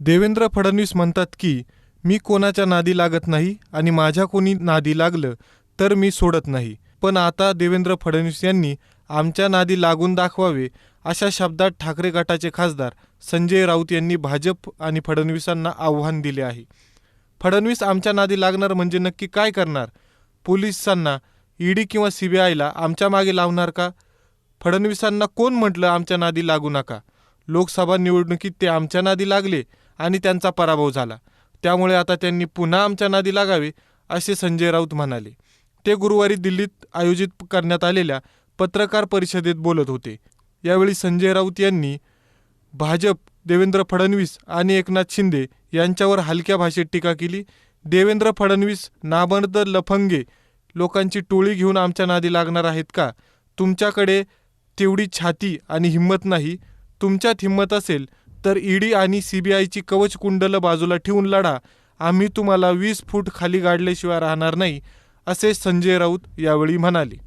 देवेंद्र फडणवीस म्हणतात की मी कोणाच्या नादी लागत नाही आणि माझ्या कोणी नादी लागलं तर मी सोडत नाही. पण आता देवेंद्र फडणवीस यांनी आमच्या नादी लागून दाखवावे अशा शब्दात ठाकरे गटाचे खासदार संजय राऊत यांनी भाजप आणि फडणवीसांना आव्हान दिले आहे. फडणवीस आमच्या नादी लागणार म्हणजे नक्की काय करणार? पोलिसांना ईडी किंवा सीबीआयला आमच्या मागे लावणार का? फडणवीसांना कोण म्हटलं आमच्या नादी लागू नका? लोकसभा निवडणुकीत ते आमच्या नादी लागले आणि त्यांचा पराभव झाला. त्यामुळे आता त्यांनी पुन्हा आमच्या नादी लागावे असे संजय राऊत म्हणाले. ते गुरुवारी दिल्लीत आयोजित करण्यात आलेल्या पत्रकार परिषदेत बोलत होते. यावेळी संजय राऊत यांनी भाजप देवेंद्र फडणवीस आणि एकनाथ शिंदे यांच्यावर हलक्या भाषेत टीका केली. देवेंद्र फडणवीस नाबंद लफंगे लोकांची टोळी घेऊन आमच्या नादी लागणार आहेत का? तुमच्याकडे तेवढी छाती आणि हिंमत नाही. तुमच्यात हिंमत असेल तर ईडी आणि सीबीआयची कवच कुंडलं बाजूला ठेवून लढा. आम्ही तुम्हाला वीस फूट खाली गाडल्याशिवाय राहणार नाही असे संजय राऊत यावेळी म्हणाले.